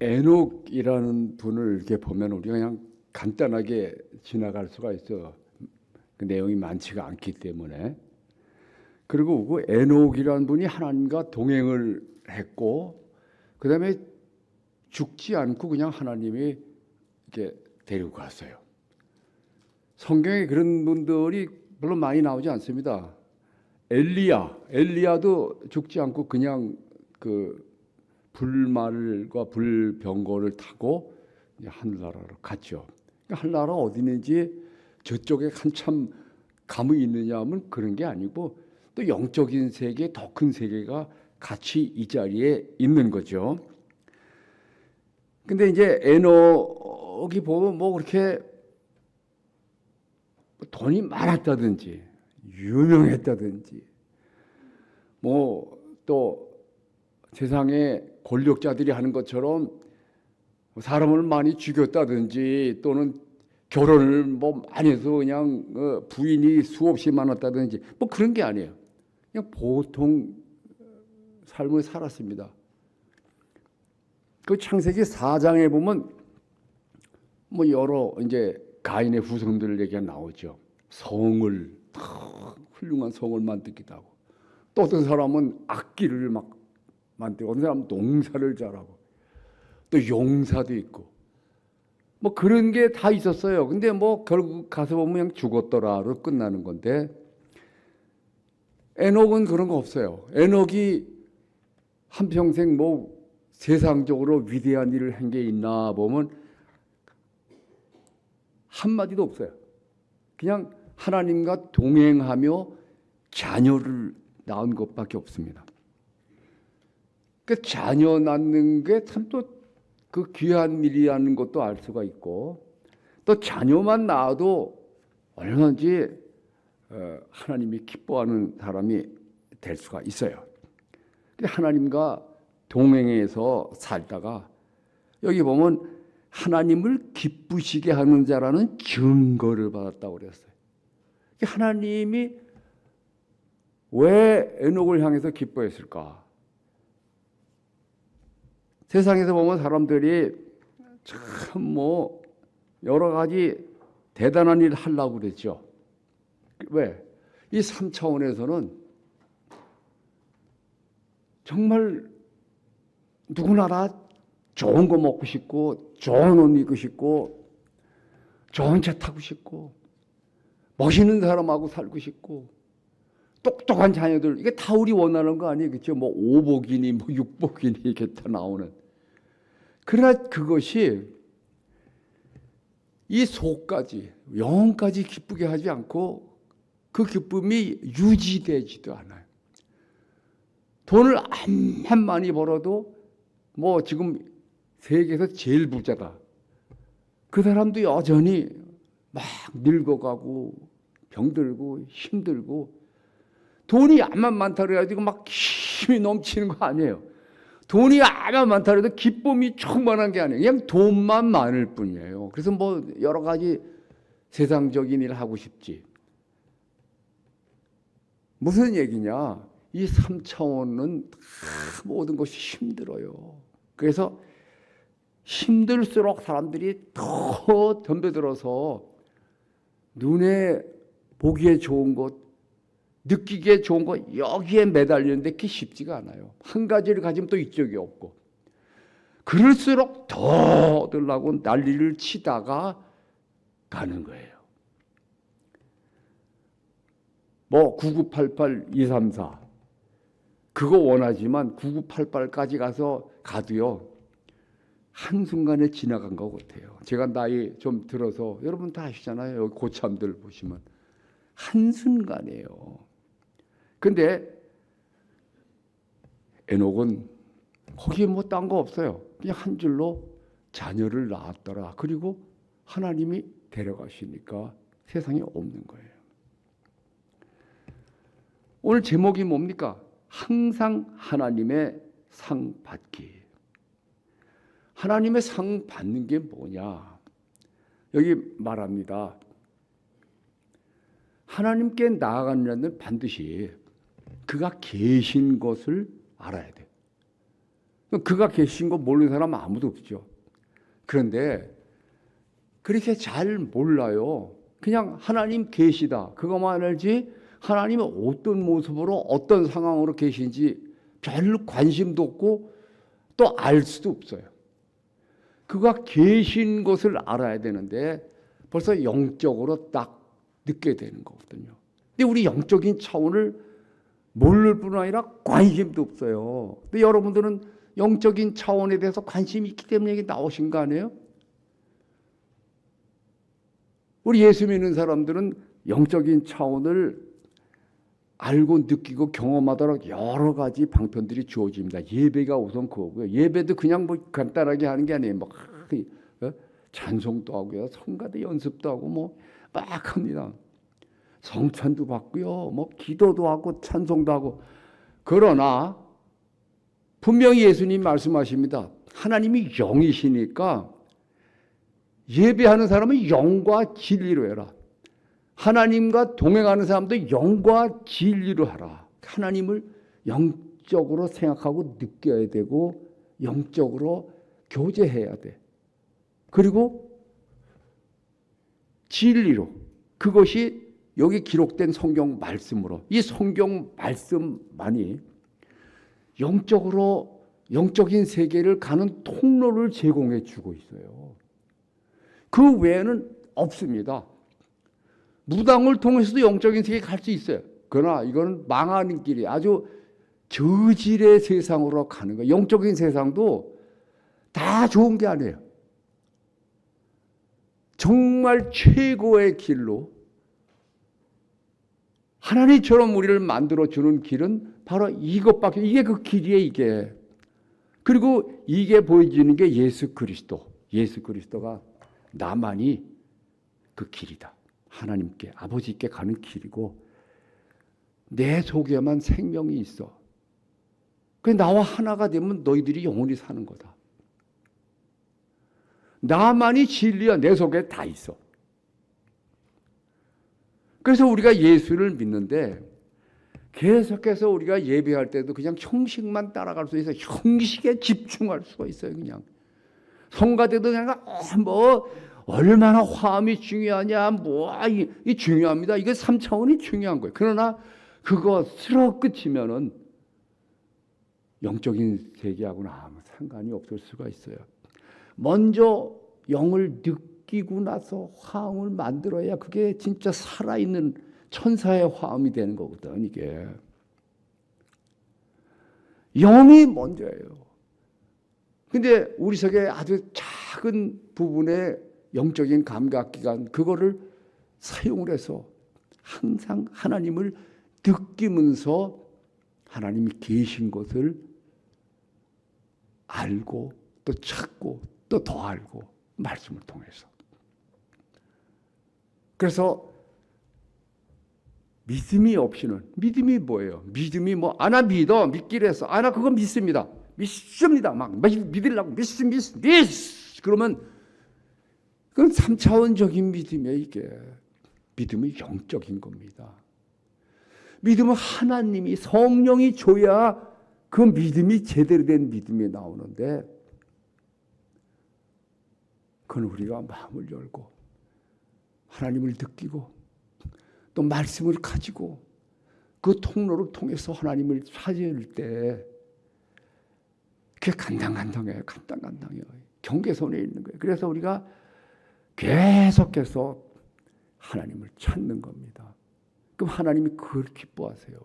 에녹이라는 분을 이렇게 보면 우리가 그냥 간단하게 지나갈 수가 있어. 그 내용이 많지가 않기 때문에. 그리고 그 에녹이라는 분이 하나님과 동행을 했고, 그 다음에 죽지 않고 그냥 하나님이 이렇게 데리고 갔어요. 성경에 그런 분들이 별로 많이 나오지 않습니다. 엘리야, 엘리야도 죽지 않고 그냥 그 불말과 불병거를 타고 하늘나라로 갔죠. 그러니까 하늘나라 어디 있는지 저쪽에 한참 감이 있느냐 하면 그런 게 아니고 또 영적인 세계, 더 큰 세계가 같이 이 자리에 있는 거죠. 근데 이제 에녹이 보면 뭐 그렇게 돈이 많았다든지 유명했다든지 뭐 또 세상에 권력자들이 하는 것처럼 사람을 많이 죽였다든지 또는 결혼을 뭐 많이 해서 그냥 어, 부인이 수없이 많았다든지 뭐 그런 게 아니에요. 그냥 보통 삶을 살았습니다. 그 창세기 4장에 보면 뭐 여러 이제 가인의 후손들 얘기가 나오죠. 성을 훌륭한 성을 만들기도 하고 또 어떤 사람은 악기를 막 만들고 어떤 사람은 농사를 잘하고 또 용사도 있고 뭐 그런 게 다 있었어요. 근데 뭐 결국 가서 보면 그냥 죽었더라로 끝나는 건데 에녹은 그런 거 없어요. 에녹이 한 평생 뭐 세상적으로 위대한 일을 한 게 있나 보면 한 마디도 없어요. 그냥 하나님과 동행하며 자녀를 낳은 것밖에 없습니다. 그 자녀 낳는 게 참 또 그 귀한 일이라는 것도 알 수가 있고 또 자녀만 낳아도 얼마든지 어, 하나님이 기뻐하는 사람이 될 수가 있어요. 하나님과 동행해서 살다가 여기 보면 하나님을 기쁘시게 하는 자라는 증거를 받았다고 그랬어요. 하나님이 왜 에녹을 향해서 기뻐했을까? 세상에서 보면 사람들이 참 뭐 여러 가지 대단한 일을 하려고 그랬죠. 왜? 이 3차원에서는 정말 누구나 다 좋은 거 먹고 싶고 좋은 옷 입고 싶고 좋은 차 타고 싶고 멋있는 사람하고 살고 싶고 똑똑한 자녀들 이게 다 우리 원하는 거 아니에요 그렇죠 뭐 오복이니 뭐 육복이니 이게 다 나오는 그러나 그것이 이 속까지 영까지 기쁘게 하지 않고 그 기쁨이 유지되지도 않아요 돈을 암만 많이 벌어도 뭐 지금 세계에서 제일 부자다. 그 사람도 여전히 막 늙어가고 병들고 힘들고 돈이 암만 많다 그래가지고 막 힘이 넘치는 거 아니에요. 돈이 암만 많다 그래도 기쁨이 충만한 게 아니에요. 그냥 돈만 많을 뿐이에요. 그래서 뭐 여러 가지 세상적인 일을 하고 싶지. 무슨 얘기냐? 이 3차원은 다 모든 것이 힘들어요. 그래서 힘들수록 사람들이 더 덤벼들어서 눈에 보기에 좋은 것, 느끼기에 좋은 것 여기에 매달리는데 그게 쉽지가 않아요. 한 가지를 가지면 또 이쪽이 없고. 그럴수록 더 얻으려고 난리를 치다가 가는 거예요. 뭐 9988, 234 그거 원하지만 9988까지 가서 가도요. 한순간에 지나간 것 같아요. 제가 나이 좀 들어서 여러분 다 아시잖아요. 여기 고참들 보시면 한순간이에요. 근데 에녹은 거기에 뭐 딴 거 없어요. 그냥 한 줄로 자녀를 낳았더라. 그리고 하나님이 데려가시니까 세상에 없는 거예요. 오늘 제목이 뭡니까? 항상 하나님의 상 받기. 하나님의 상 받는 게 뭐냐? 여기 말합니다. 하나님께 나아가는 반드시 그가 계신 것을 알아야 돼. 그가 계신 거 모르는 사람 아무도 없죠. 그런데 그렇게 잘 몰라요. 그냥 하나님 계시다. 그것만 알지 하나님이 어떤 모습으로 어떤 상황으로 계신지 별 관심도 없고 또 알 수도 없어요. 그가 계신 것을 알아야 되는데 벌써 영적으로 딱 느껴야 되는 거거든요. 근데 우리 영적인 차원을 모를 뿐 아니라 관심도 없어요. 근데 여러분들은 영적인 차원에 대해서 관심이 있기 때문에 이게 나오신 거 아니에요? 우리 예수 믿는 사람들은 영적인 차원을 알고 느끼고 경험하도록 여러 가지 방편들이 주어집니다. 예배가 우선 그거고요. 예배도 그냥 뭐 간단하게 하는 게 아니에요. 막 어? 찬송도 하고요. 성가대 연습도 하고 뭐 막 합니다. 성찬도 받고요. 뭐 기도도 하고 찬송도 하고 그러나 분명히 예수님 말씀하십니다. 하나님이 영이시니까 예배하는 사람은 영과 진리로 해라. 하나님과 동행하는 사람도 영과 진리로 하라. 하나님을 영적으로 생각하고 느껴야 되고 영적으로 교제해야 돼. 그리고 진리로 그것이 여기 기록된 성경 말씀으로 이 성경 말씀만이 영적으로 영적인 세계를 가는 통로를 제공해 주고 있어요. 그 외에는 없습니다. 무당을 통해서도 영적인 세계 갈 수 있어요. 그러나 이거는 망하는 길이 아주 저질의 세상으로 가는 거예요. 영적인 세상도 다 좋은 게 아니에요. 정말 최고의 길로 하나님처럼 우리를 만들어 주는 길은 바로 이것밖에 이게 그 길이에요, 이게. 그리고 이게 보여지는 게 예수 그리스도. 예수 그리스도가 나만이 그 길이다. 하나님께 아버지께 가는 길이고 내 속에만 생명이 있어. 그 나와 하나가 되면 너희들이 영원히 사는 거다. 나만이 진리야 내 속에 다 있어. 그래서 우리가 예수를 믿는데 계속해서 우리가 예배할 때도 그냥 형식만 따라갈 수 있어. 형식에 집중할 수가 있어요, 그냥. 성가대도 그냥 어, 뭐 얼마나 화음이 중요하냐, 뭐 이, 이 중요합니다. 이게 3차원이 중요한 거예요. 그러나 쓰러 끝이면은 영적인 세계하고는 아무 상관이 없을 수가 있어요. 먼저 영을 느 끼고 나서 화음을 만들어야 그게 진짜 살아있는 천사의 화음이 되는 거거든, 이게. 영이 먼저예요. 근데 우리 속에 아주 작은 부분의 영적인 감각기관, 그거를 사용을 해서 항상 하나님을 느끼면서 하나님이 계신 것을 알고 또 찾고 또 더 알고 말씀을 통해서. 그래서 믿음이 없이는 믿음이 뭐예요? 믿음이 뭐 아나 믿어 믿기로 해서 아나 그거 믿습니다. 믿습니다. 막 믿으려고 믿습 믿 믿. 그러면 그건 3차원적인 믿음이에요, 이게. 믿음은 영적인 겁니다. 믿음은 하나님이 성령이 줘야 그 믿음이 제대로 된 믿음이 나오는데 그건 우리가 마음을 열고 하나님을 느끼고 또 말씀을 가지고 그 통로를 통해서 하나님을 찾을 때 그게 간당간당해요. 간당간당해요. 경계선에 있는 거예요. 그래서 우리가 계속해서 하나님을 찾는 겁니다. 그럼 하나님이 그걸 기뻐하세요.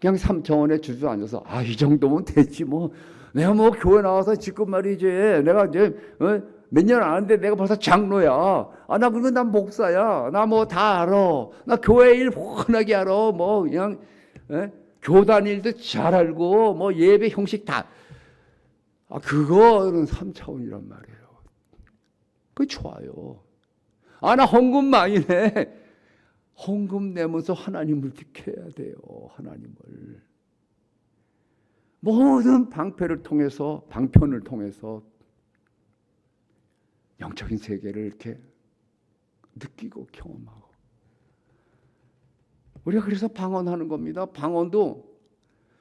그냥 삼차원에 주저앉아서 아 이 정도면 됐지 뭐 내가 뭐 교회 나와서 지금 말이지 내가 이제 어? 몇 년 안 하는데 내가 벌써 장로야. 아, 나 그러면 난 목사야. 나 뭐 다 알아. 나 교회 일 훤하게 알아. 뭐 그냥 에? 교단 일도 잘 알고 뭐 예배 형식 다. 아, 그거는 3차원이란 말이에요. 그 좋아요. 아, 나 헌금 많이 내. 헌금 내면서 하나님을 지켜야 돼요. 하나님을. 모든 방패를 통해서, 방편을 통해서 영적인 세계를 이렇게 느끼고 경험하고. 우리가 그래서 방언하는 겁니다. 방언도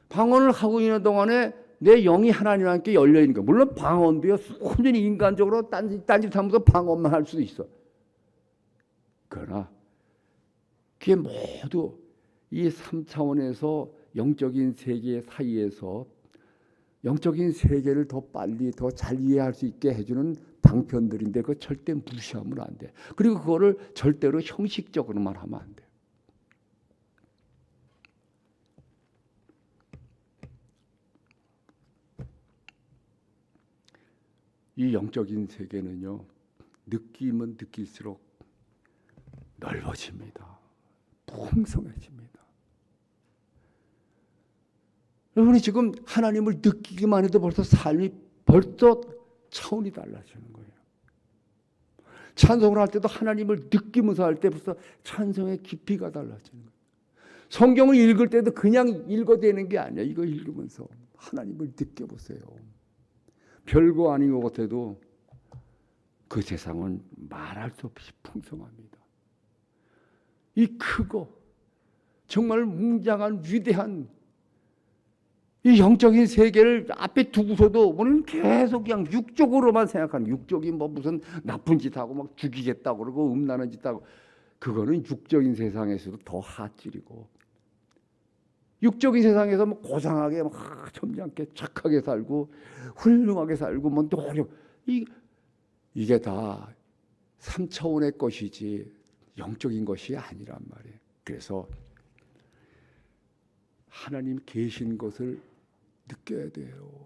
방언을 하고 있는 동안에 내 영이 하나님과 함께 열려 있는 거야. 물론 방언도요. 순전히 인간적으로 딴짓 딴짓 하면서 방언만 할 수도 있어. 그러나 그게 모두 이 3차원에서 영적인 세계 사이에서 영적인 세계를 더 빨리 더 잘 이해할 수 있게 해주는 방편들인데 그 절대 무시하면 안 돼. 그리고 그거를 절대로 형식적으로만 하면 안 돼. 이 영적인 세계는요 느낌은 느낄수록 넓어집니다. 풍성해집니다. 여러분이 지금 하나님을 느끼기만 해도 벌써 삶이 벌써 차원이 달라지는 거예요. 찬송을 할 때도 하나님을 느끼면서 할때 벌써 찬송의 깊이가 달라지는 거예요. 성경을 읽을 때도 그냥 읽어대는 게 아니야. 이거 읽으면서 하나님을 느껴보세요. 별거 아닌 것 같아도 그 세상은 말할 수 없이 풍성합니다. 이 크고 정말 웅장한 위대한 이 영적인 세계를 앞에 두고서도 우리는 계속 그냥 육적으로만 생각하는 육적이 뭐 무슨 나쁜 짓 하고 막 죽이겠다고 그러고 음란한 짓 하고 그거는 육적인 세상에서도 더 하찔이고 육적인 세상에서 뭐 고상하게 막 점잖게 착하게 살고 훌륭하게 살고 뭐 노력 이 이게 다 3차원의 것이지 영적인 것이 아니란 말이에요. 그래서 하나님 계신 것을 느껴야 돼요.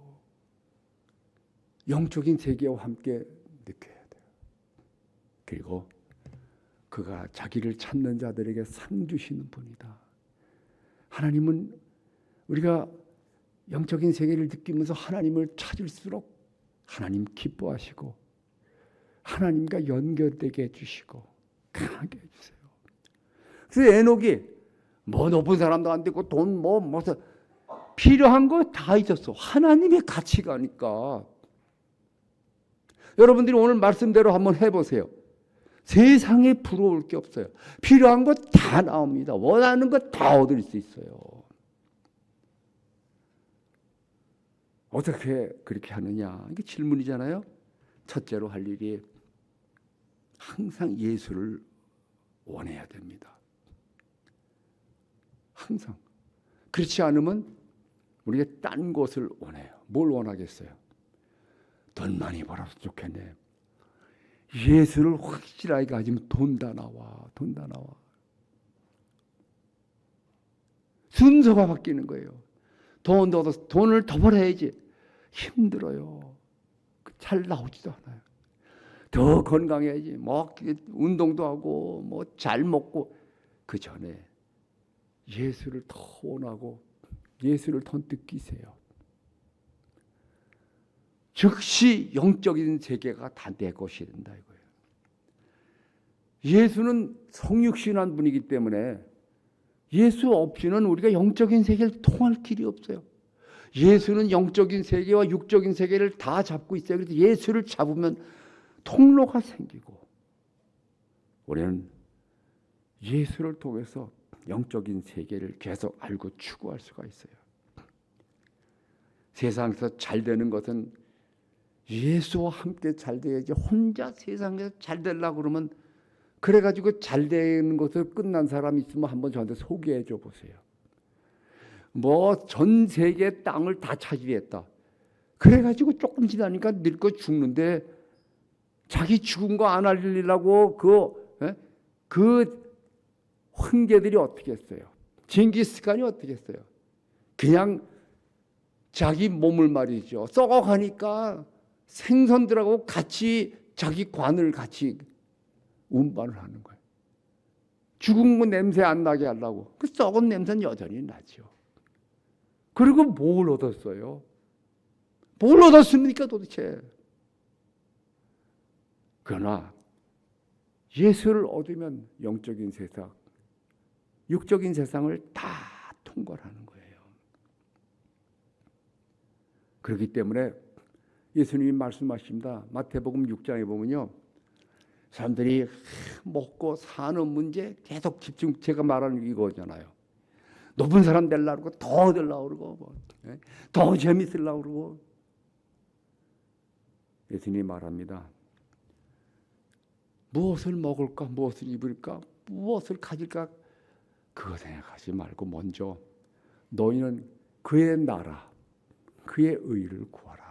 영적인 세계와 함께 느껴야 돼요. 그리고 그가 자기를 찾는 자들에게 상 주시는 분이다. 하나님은 우리가 영적인 세계를 느끼면서 하나님을 찾을수록 하나님 기뻐하시고 하나님과 연결되게 해주시고 강하게 해주세요. 그래서 에녹이 뭐 높은 사람도 안 되고 돈 뭐 무슨 필요한 거 다 있었어. 하나님의 가치가니까. 여러분들이 오늘 말씀대로 한번 해보세요. 세상에 부러울 게 없어요. 필요한 거 다 나옵니다. 원하는 거 다 얻을 수 있어요. 어떻게 그렇게 하느냐? 이게 질문이잖아요. 첫째로 할 일이 항상 예수를 원해야 됩니다. 항상. 그렇지 않으면 우리가 딴 것을 원해요. 뭘 원하겠어요? 돈 많이 벌어서 좋겠네. 예수를 확실하게 가지면 돈 다 나와. 돈 다 나와. 순서가 바뀌는 거예요. 돈 더, 돈을 더 벌어야지. 힘들어요. 잘 나오지도 않아요. 더 건강해야지. 뭐 운동도 하고 뭐 잘 먹고 그 전에 예수를 더 원하고 예수를 더 느끼세요. 즉시 영적인 세계가 다 내 것이 된다 이거예요. 예수는 성육신한 분이기 때문에 예수 없이는 우리가 영적인 세계를 통할 길이 없어요. 예수는 영적인 세계와 육적인 세계를 다 잡고 있어요. 그래서 예수를 잡으면 통로가 생기고 우리는 예수를 통해서 영적인 세계를 계속 알고 추구할 수가 있어요. 세상에서 잘 되는 것은 예수와 함께 잘 돼야지 혼자 세상에서 잘 되려고 그러면 그래가지고 잘 되는 것을 끝난 사람 있으면 한번 저한테 소개해 줘 보세요. 뭐 전 세계 땅을 다 차지했다. 그래가지고 조금 지나니까 늙고 죽는데 자기 죽은 거 안 알리려고 그, 에? 그 황제들이 어떻게 했어요? 징기스칸이 어떻게 했어요? 그냥 자기 몸을 말이죠. 썩어가니까 생선들하고 같이 자기 관을 같이 운반을 하는 거예요. 죽은 거 냄새 안 나게 하려고. 그 썩은 냄새는 여전히 나죠. 그리고 뭘 얻었어요? 뭘 얻었습니까 도대체? 그러나 예수를 얻으면 영적인 세상, 육적인 세상을 다 통과하는 거예요. 그렇기 때문에 예수님이 말씀하십니다. 마태복음 6장에 보면요. 사람들이 먹고 사는 문제 계속 집중 제가 말하는 이거잖아요. 높은 사람 되려고 그러고 더 되려고 그러고 뭐, 예? 더 재밌으려고 그러고 예수님이 말합니다. 무엇을 먹을까 무엇을 입을까 무엇을 가질까 그거 생각하지 말고 먼저 너희는 그의 나라 그의 의를 구하라.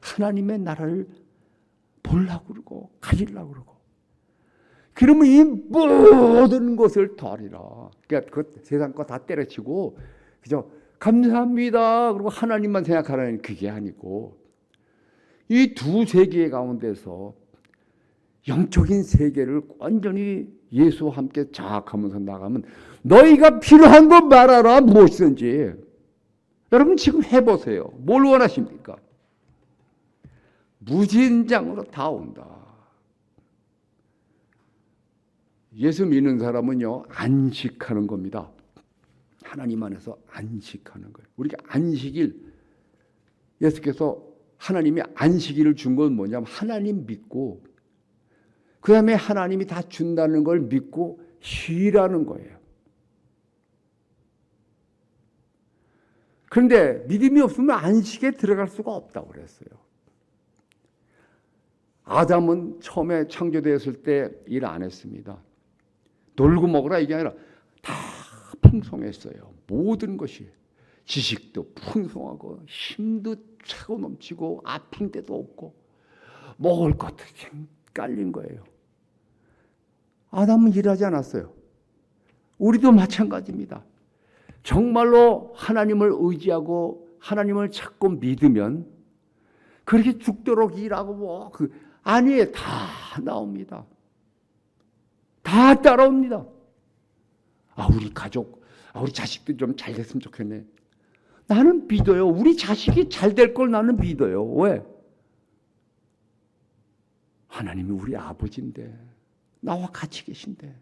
하나님의 나라를 보려고 그러고 가지려고 그러고 그러면 이 모든 것을 더하리라. 그러니까 그 세상 거 다 때려치고 그저 감사합니다. 그리고 하나님만 생각하라는 그게 아니고 이 두 세계 가운데서 영적인 세계를 완전히 예수와 함께 자학하면서 나가면 너희가 필요한 거 말하라 무엇이든지 여러분 지금 해보세요. 뭘 원하십니까? 무진장으로 다 온다. 예수 믿는 사람은요 안식하는 겁니다. 하나님 안에서 안식하는 거예요. 우리가 안식일 예수께서 하나님이 안식일을 준 건 뭐냐면 하나님 믿고 그 다음에 하나님이 다 준다는 걸 믿고 쉬라는 거예요. 그런데 믿음이 없으면 안식에 들어갈 수가 없다고 그랬어요. 아담은 처음에 창조되었을 때 일 안 했습니다. 놀고 먹으라 이게 아니라 다 풍성했어요. 모든 것이 지식도 풍성하고 힘도 차고 넘치고 아픈 데도 없고 먹을 것도 깔린 거예요. 아담은 일하지 않았어요. 우리도 마찬가지입니다. 정말로 하나님을 의지하고 하나님을 찾고 믿으면 그렇게 죽도록 일하고 뭐 그 아니에요. 다 나옵니다. 다 따라옵니다. 아 우리 가족, 아 우리 자식들 좀잘 됐으면 좋겠네. 나는 믿어요. 우리 자식이 잘 될 걸 나는 믿어요. 왜? 하나님이 우리 아버지인데 나와 같이 계신데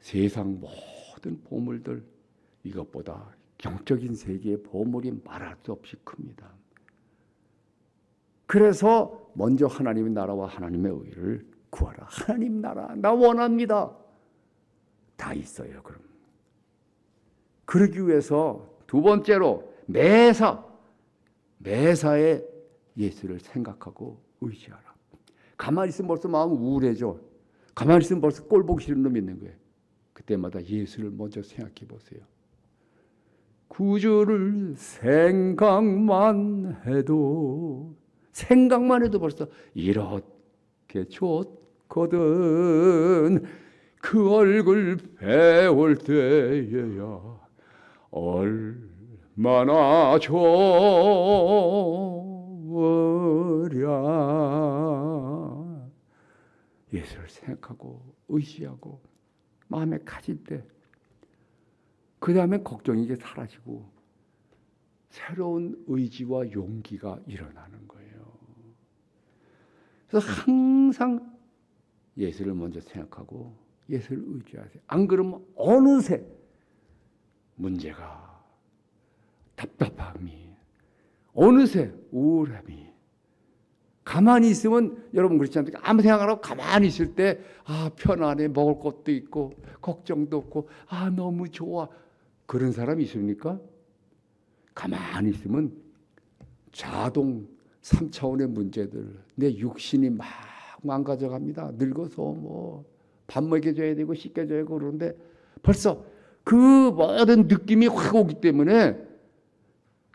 세상 모든 보물들 이것보다 영적인 세계의 보물이 말할 수 없이 큽니다. 그래서 먼저 하나님의 나라와 하나님의 의를 구하라. 하나님 나라 나 원합니다. 다 있어요. 그럼 그러기 위해서 두 번째로 매사 매사에 예수를 생각하고 의지하라. 가만히 있으면 벌써 마음 우울해져. 가만히 있으면 벌써 꼴 보기 싫은 놈 있는 거예요. 그때마다 예수를 먼저 생각해 보세요. 구주를 생각만 해도 생각만 해도 벌써 이렇게 좋거든 그 얼굴 배울 때에야 얼 좋으랴 예수를 생각하고 의지하고 마음에 가질 때 그 다음에 걱정이 이게 사라지고 새로운 의지와 용기가 일어나는 거예요. 그래서 항상 예수를 먼저 생각하고 예수를 의지하세요. 안 그러면 어느새 문제가 답답함이 어느새 우울함이 가만히 있으면 여러분 그렇지 않습니까? 아무 생각 안 하고 가만히 있을 때 아 편안해 먹을 것도 있고 걱정도 없고 아 너무 좋아 그런 사람이 있습니까? 가만히 있으면 자동 3차원의 문제들 내 육신이 막 망가져갑니다. 늙어서 뭐 밥 먹여줘야 되고 씻겨줘야 되고 그러는데 벌써 그 모든 느낌이 확 오기 때문에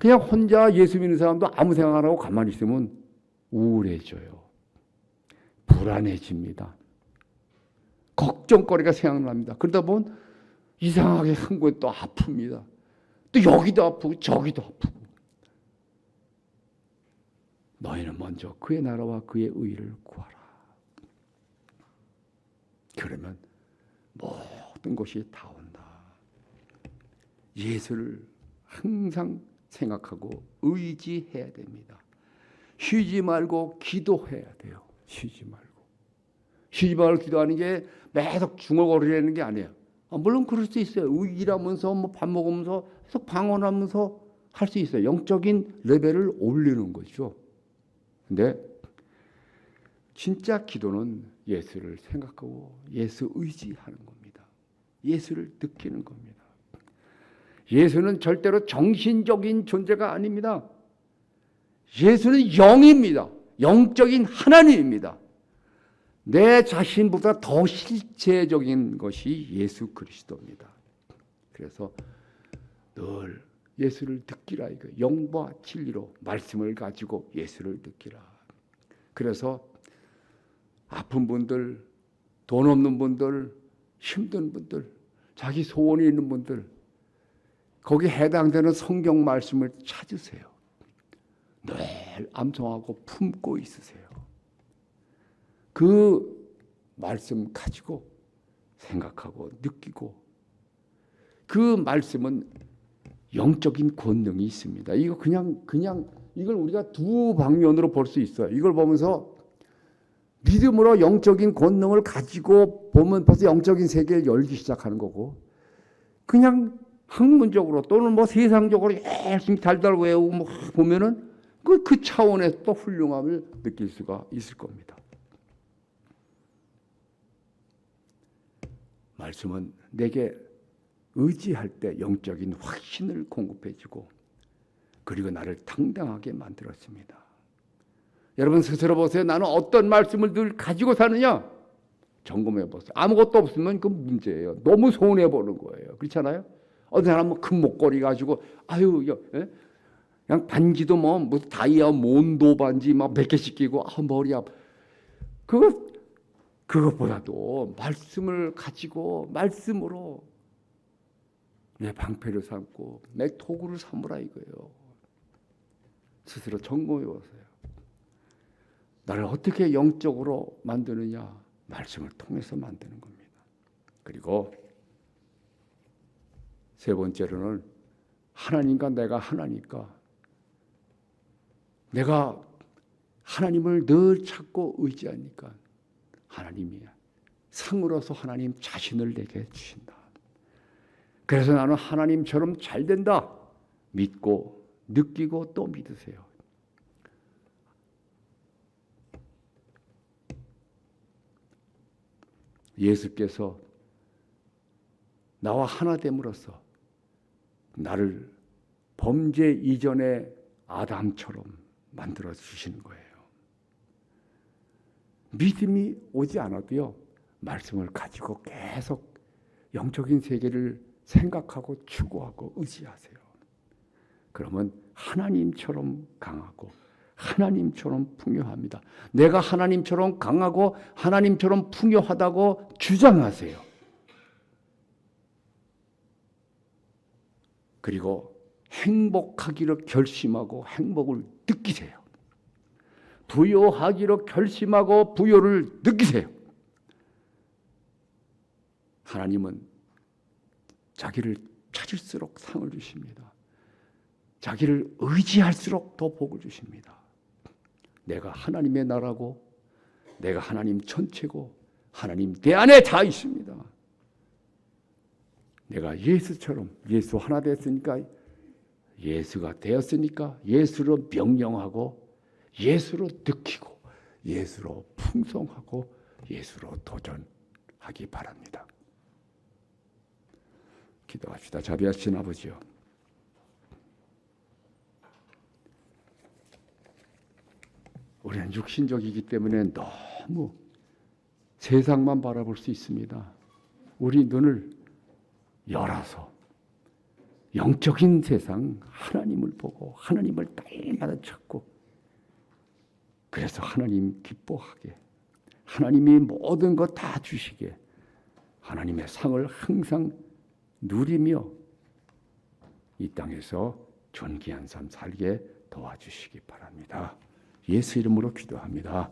그냥 혼자 예수 믿는 사람도 아무 생각 안 하고 가만히 있으면 우울해져요. 불안해집니다. 걱정거리가 생각납니다. 그러다 보면 이상하게 한 곳에 또 아픕니다. 또 여기도 아프고 저기도 아프고. 너희는 먼저 그의 나라와 그의 의를 구하라. 그러면 모든 것이 다 온다. 예수를 항상 생각하고 의지해야 됩니다. 쉬지 말고 기도해야 돼요. 쉬지 말고. 쉬지 말고 기도하는 게 매석 중얼거리는 게 아니에요. 아, 물론 그럴 수 있어요. 일하면서 뭐 밥 먹으면서 계속 방언하면서 할 수 있어요. 영적인 레벨을 올리는 거죠. 근데 진짜 기도는 예수를 생각하고 예수 의지하는 겁니다. 예수를 느끼는 겁니다. 예수는 절대로 정신적인 존재가 아닙니다. 예수는 영입니다. 영적인 하나님입니다. 내 자신보다 더 실체적인 것이 예수 그리스도입니다. 그래서 늘 예수를 느끼라 이거 영과 진리로 말씀을 가지고 예수를 느끼라. 그래서 아픈 분들, 돈 없는 분들, 힘든 분들, 자기 소원이 있는 분들 거기 해당되는 성경 말씀을 찾으세요. 늘 암송하고 품고 있으세요. 그 말씀 가지고 생각하고 느끼고 그 말씀은 영적인 권능이 있습니다. 이거 그냥 그냥 이걸 우리가 두 방면으로 볼 수 있어요. 이걸 보면서 믿음으로 영적인 권능을 가지고 보면 벌써 영적인 세계를 열기 시작하는 거고 그냥 학문적으로 또는 뭐 세상적으로 열심히 달달 외우고 뭐 보면은 그, 그 차원에서 또 훌륭함을 느낄 수가 있을 겁니다. 말씀은 내게 의지할 때 영적인 확신을 공급해주고 그리고 나를 당당하게 만들었습니다. 여러분 스스로 보세요. 나는 어떤 말씀을 늘 가지고 사느냐? 점검해 보세요. 아무것도 없으면 그 문제예요. 너무 손해 보는 거예요. 그렇잖아요? 어떤 사람은 큰 목걸이 가지고 아유 예? 그냥 반지도 뭐 무슨 다이아 몬도 반지 막 몇 개씩 끼고 아 머리 아파. 그거 그것보다도 말씀을 가지고 말씀으로 내 방패를 삼고 내 도구를 삼으라 이거예요. 스스로 점검해 보세요. 나를 어떻게 영적으로 만드느냐? 말씀을 통해서 만드는 겁니다. 그리고 세 번째로는 하나님과 내가 하나니까 내가 하나님을 늘 찾고 의지하니까 하나님이 상으로서 하나님 자신을 내게 주신다. 그래서 나는 하나님처럼 잘 된다. 믿고 느끼고 또 믿으세요. 예수께서 나와 하나 됨으로써 나를 범죄 이전의 아담처럼 만들어 주시는 거예요. 믿음이 오지 않아도요, 말씀을 가지고 계속 영적인 세계를 생각하고 추구하고 의지하세요. 그러면 하나님처럼 강하고 하나님처럼 풍요합니다. 내가 하나님처럼 강하고 하나님처럼 풍요하다고 주장하세요. 그리고 행복하기로 결심하고 행복을 느끼세요. 부요하기로 결심하고 부요를 느끼세요. 하나님은 자기를 찾을수록 상을 주십니다. 자기를 의지할수록 더 복을 주십니다. 내가 하나님의 나라고 내가 하나님 전체고 하나님 내 안에 다 있습니다. 내가 예수처럼 예수 하나 됐으니까 예수가 되었으니까 예수로 명령하고 예수로 느끼고 예수로 풍성하고 예수로 도전하기 바랍니다. 기도합시다. 자비하신 아버지요. 우리는 육신적이기 때문에 너무 세상만 바라볼 수 있습니다. 우리 눈을 열어서 영적인 세상 하나님을 보고 하나님을 날마다 찾고 그래서 하나님 기뻐하게 하나님이 모든 것 다 주시게 하나님의 상을 항상 누리며 이 땅에서 존귀한 삶 살게 도와주시기 바랍니다. 예수 이름으로 기도합니다.